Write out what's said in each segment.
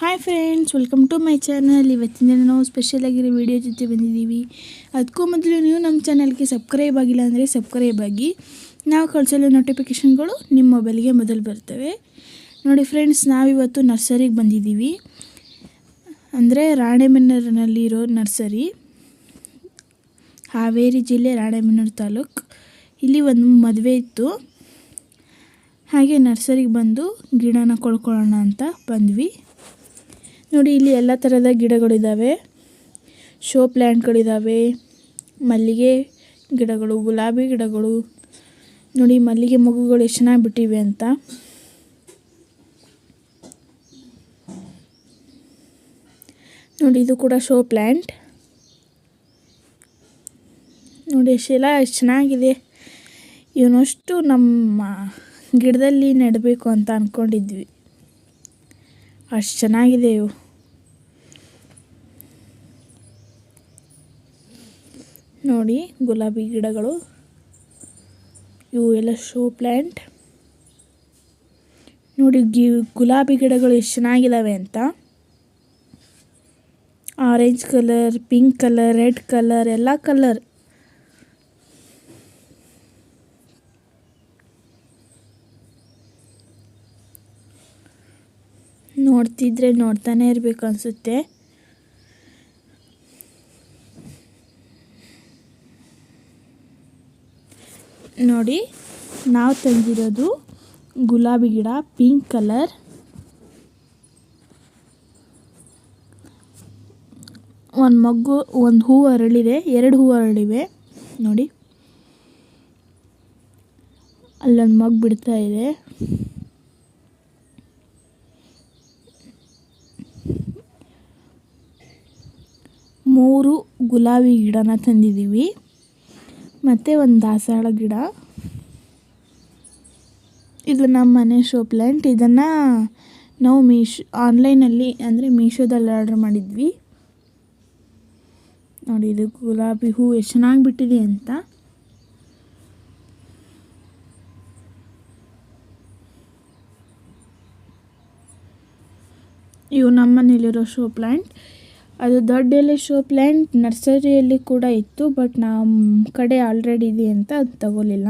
Hi friends welcome to my channel ಇವತ್ತಿನ ನಾವು special ಆಗಿರೋ ವಿಡಿಯೋ ಜೊತೆ ಬಂದಿದ್ದೀವಿ. ಅದಕ್ಕೂ ಮೊದಲು ನೀವು ನಮ್ಮ ಚಾನಲ್ಗೆ ಸಬ್ಸ್ಕ್ರೈಬ್ ಆಗಿಲ್ಲ ಅಂದರೆ ಸಬ್ಸ್ಕ್ರೈಬ್ ಆಗಿ. ನಾವು ಕಳಿಸಲು ನೋಟಿಫಿಕೇಷನ್ಗಳು ನಿಮ್ಮ ಮೊಬೈಲ್ಗೆ ಮೊದಲು ಬರ್ತವೆ. ನೋಡಿ ಫ್ರೆಂಡ್ಸ್ ನಾವಿವತ್ತು ನರ್ಸರಿಗೆ ಬಂದಿದ್ದೀವಿ. ಅಂದರೆ ರಾಣೆಬೆನ್ನೂರಿನಲ್ಲಿರೋ ನರ್ಸರಿ ಹಾವೇರಿ ಜಿಲ್ಲೆ ರಾಣೆಬೆನ್ನೂರು ತಾಲೂಕು. ಇಲ್ಲಿ ಒಂದು ಮದುವೆ ಇತ್ತು. ಹಾಗೆ ನರ್ಸರಿಗೆ ಬಂದು ಗಿಡನ ಕೊಳ್ಕೊಳ್ಳೋಣ ಅಂತ ಬಂದ್ವಿ. ನೋಡಿ, ಇಲ್ಲಿ ಎಲ್ಲ ಥರದ ಗಿಡಗಳಿದ್ದಾವೆ ಶೋ ಪ್ಲ್ಯಾಂಟ್ಗಳಿದ್ದಾವೆ ಮಲ್ಲಿಗೆ ಗಿಡಗಳು, ಗುಲಾಬಿ ಗಿಡಗಳು. ನೋಡಿ, ಮಲ್ಲಿಗೆ ಮಗುಗಳು ಎಷ್ಟು ಚೆನ್ನಾಗಿ ಬಿಟ್ಟಿವೆ ಅಂತ. ನೋಡಿ, ಇದು ಕೂಡ ಶೋ ಪ್ಲ್ಯಾಂಟ್ ನೋಡಿ ಎಷ್ಟೆಲ್ಲ ಎಷ್ಟು ಚೆನ್ನಾಗಿದೆ. ಇವನಷ್ಟು ನಮ್ಮ ಗಿಡದಲ್ಲಿ ನೆಡಬೇಕು ಅಂತ ಅಂದ್ಕೊಂಡಿದ್ವಿ ಅಷ್ಟು ಚೆನ್ನಾಗಿದೆ ಇವು. ನೋಡಿ ಗುಲಾಬಿ ಗಿಡಗಳು. ಇವು ಎಲ್ಲ ಶೋ ಪ್ಲ್ಯಾಂಟ್ ನೋಡಿ ಗಿ ಗುಲಾಬಿ ಗಿಡಗಳು ಎಷ್ಟು ಚೆನ್ನಾಗಿದ್ದಾವೆ ಅಂತ. Orange colour, pink colour, red colour, ಎಲ್ಲ ಕಲರ್. ನೋಡ್ತಿದ್ರೆ ನೋಡ್ತಾನೆ ಇರಬೇಕು ಅನಿಸುತ್ತೆ. ನೋಡಿ, ನಾವು ತಂದಿರೋದು ಗುಲಾಬಿ ಗಿಡ, ಪಿಂಕ್ ಕಲರ್. ಒಂದು ಮಗ್ಗು, ಒಂದು ಹೂವು ಅರಳಿದೆ, ಎರಡು ಹೂವು ಅರಳಿವೆ. ನೋಡಿ, ಅಲ್ಲೊಂದು ಮಗ್ ಬಿಡ್ತಾ ಇದೆ. ಮೂರು ಗುಲಾಬಿ ಗಿಡನ ತಂದಿದ್ದೀವಿ. ಮತ್ತು ಒಂದು ದಾಸವಾಳ ಗಿಡ. ಇದು ನಮ್ಮ ಮನೆ ಶೋ ಪ್ಲ್ಯಾಂಟ್ ಇದನ್ನು ನಾವು ಮೀಶೋ ಆನ್ಲೈನಲ್ಲಿ ಅಂದರೆ ಮೀಶೋದಲ್ಲಿ ಆರ್ಡ್ರ್ ಮಾಡಿದ್ವಿ. ನೋಡಿ, ಇದು ಗುಲಾಬಿ ಹೂ ಎಷ್ಟು ಚೆನ್ನಾಗಿ ಬಿಟ್ಟಿದೆ ಅಂತ. ಇವು ನಮ್ಮ ಮನೇಲಿರೋ ಶೋ ಪ್ಲ್ಯಾಂಟ್ ಅದು ದೊಡ್ಡ ಎಲೆ ಶೋ ಪ್ಲ್ಯಾಂಟ್ ನರ್ಸರಿಯಲ್ಲಿ ಕೂಡ ಇತ್ತು, ಬಟ್ ನಮ್ಮ ಕಡೆ ಆಲ್ರೆಡಿ ಇದೆ ಅಂತ ಅದು ತಗೋಲಿಲ್ಲ.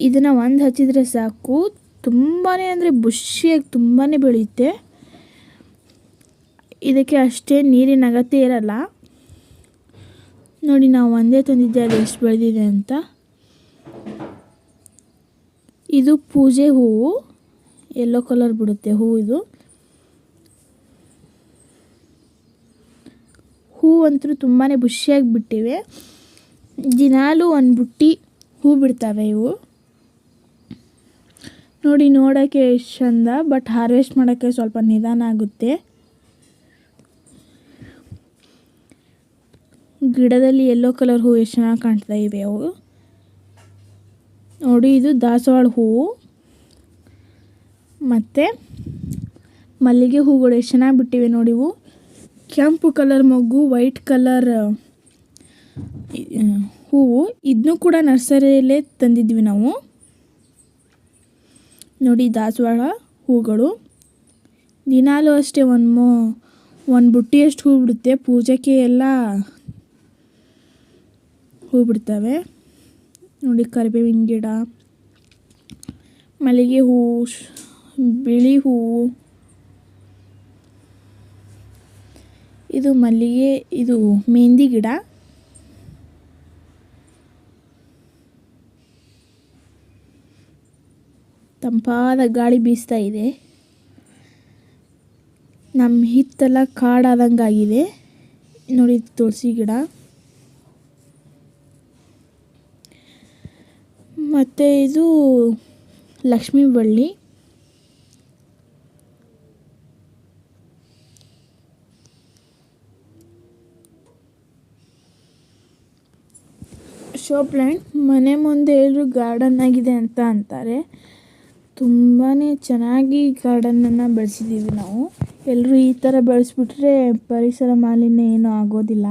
ಇದನ್ನು ಒಂದು ಹಚ್ಚಿದರೆ ಸಾಕು. ತುಂಬಾ ಅಂದರೆ ಬುಷಿಯಾಗಿ ತುಂಬಾ ಬೆಳೆಯುತ್ತೆ. ಇದಕ್ಕೆ ಅಷ್ಟೇ ನೀರಿನ ಅಗತ್ಯ ಇರಲ್ಲ. ನೋಡಿ, ನಾವು ಒಂದೇ ತಂದಿದ್ದೆ, ಅದು ಎಷ್ಟು ಬೆಳೆದಿದೆ ಅಂತ. ಇದು ಪೂಜೆ ಹೂವು. ಎಲ್ಲೋ ಕಲರ್ ಬಿಡುತ್ತೆ ಹೂವು ಇದು. ಹೂ ಅಂತೂ ತುಂಬಾ ಬುಷಿಯಾಗಿ ಬಿಟ್ಟಿವೆ ದಿನಾಲೂ ಒಂದು ಬುಟ್ಟಿ ಹೂ ಬಿಡ್ತವೆ ಇವು. ನೋಡಿ ನೋಡೋಕ್ಕೆ ಎಷ್ಟು ಚಂದ, ಬಟ್ ಹಾರ್ವೆಸ್ಟ್ ಮಾಡೋಕ್ಕೆ ಸ್ವಲ್ಪ ನಿಧಾನ ಆಗುತ್ತೆ. ಗಿಡದಲ್ಲಿ ಯೆಲ್ಲೋ ಕಲರ್ ಹೂವು ಎಷ್ಟು ಚೆನ್ನಾಗಿ ಕಾಣ್ತಾ ಇವೆ ಅವು. ನೋಡಿ, ಇದು ದಾಸವಾಳ ಹೂವು ಮತ್ತು ಮಲ್ಲಿಗೆ ಹೂಗಳು ಎಷ್ಟು ಚೆನ್ನಾಗಿ ಬಿಟ್ಟಿವೆ ನೋಡಿ ಇವು. ಕೆಂಪು ಕಲರ್ ಮಗು, ವೈಟ್ ಕಲರ್ ಹೂವು. ಇದನ್ನು ಕೂಡ ನರ್ಸರಿಯಲ್ಲೇ ತಂದಿದ್ವಿ ನಾವು. ನೋಡಿ, ದಾಸವಾಳ ಹೂಗಳು. ದಿನಾಲೂ ಅಷ್ಟೇ ಒಂದು ಮೋ, ಒಂದು ಬುಟ್ಟಿಯಷ್ಟು ಹೂ ಬಿಡುತ್ತೆ. ಪೂಜೆಗೆ ಎಲ್ಲ ಹೂ ಬಿಡ್ತವೆ. ನೋಡಿ, ಕರಿಬೇವಿನ ಗಿಡ, ಮಲ್ಲಿಗೆ ಹೂವು ಬಿಳಿ ಹೂವು ಇದು ಮಲ್ಲಿಗೆ, ಇದು ಮೆಹಂದಿ ಗಿಡ. ತಂಪಾದ ಗಾಳಿ ಬೀಸ್ತಾ ಇದೆ. ನಮ್ಮ ಹಿತ್ತೆಲ್ಲ ಕಾಡಾದಂಗಾಗಿದೆ. ನೋಡಿ ತುಳಸಿ ಗಿಡ. ಮತ್ತು ಇದು ಲಕ್ಷ್ಮೀ ಬಳ್ಳಿ. ಶೋ ಪ್ಲ್ಯಾಂಟ್ ಮನೆ ಮುಂದೆ ಎಲ್ಲರೂ ಗಾರ್ಡನ್ ಆಗಿದೆ ಅಂತ ಅಂತಾರೆ. ತುಂಬಾ ಚೆನ್ನಾಗಿ ಗಾರ್ಡನನ್ನು ಬೆಳೆಸಿದ್ದೀವಿ ನಾವು. ಎಲ್ಲರೂ ಈ ಥರ ಬೆಳೆಸ್ಬಿಟ್ರೆ ಪರಿಸರ ಮಾಲಿನ್ಯ ಏನೂ ಆಗೋದಿಲ್ಲ.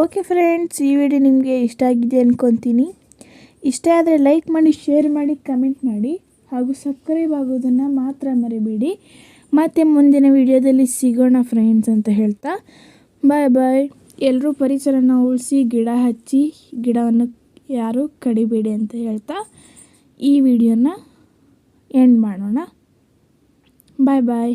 ಓಕೆ ಫ್ರೆಂಡ್ಸ್, ಈ ವಿಡಿಯೋ ನಿಮಗೆ ಇಷ್ಟ ಆಗಿದೆ ಅಂದ್ಕೊತೀನಿ ಇಷ್ಟ ಆದರೆ ಲೈಕ್ ಮಾಡಿ, ಶೇರ್ ಮಾಡಿ, ಕಮೆಂಟ್ ಮಾಡಿ ಹಾಗೂ ಸಬ್ಸ್ಕ್ರೈಬ್ ಆಗೋದನ್ನು ಮಾತ್ರ ಮರಿಬೇಡಿ. ಮತ್ತು ಮುಂದಿನ ವಿಡಿಯೋದಲ್ಲಿ ಸಿಗೋಣ ಫ್ರೆಂಡ್ಸ್ ಅಂತ ಹೇಳ್ತಾ. ಬಾಯ್ ಬಾಯ್. ಎಲ್ಲರೂ ಪರಿಸರನ ಉಳಿಸಿ, ಗಿಡ ಹಚ್ಚಿ, ಗಿಡವನ್ನು ಯಾರೂ ಕಡಿಬೇಡಿ ಅಂತ ಹೇಳ್ತಾ ಈ ವಿಡಿಯೋನ ಎಂಡ್ ಮಾಡೋಣ. ಬಾಯ್ ಬಾಯ್.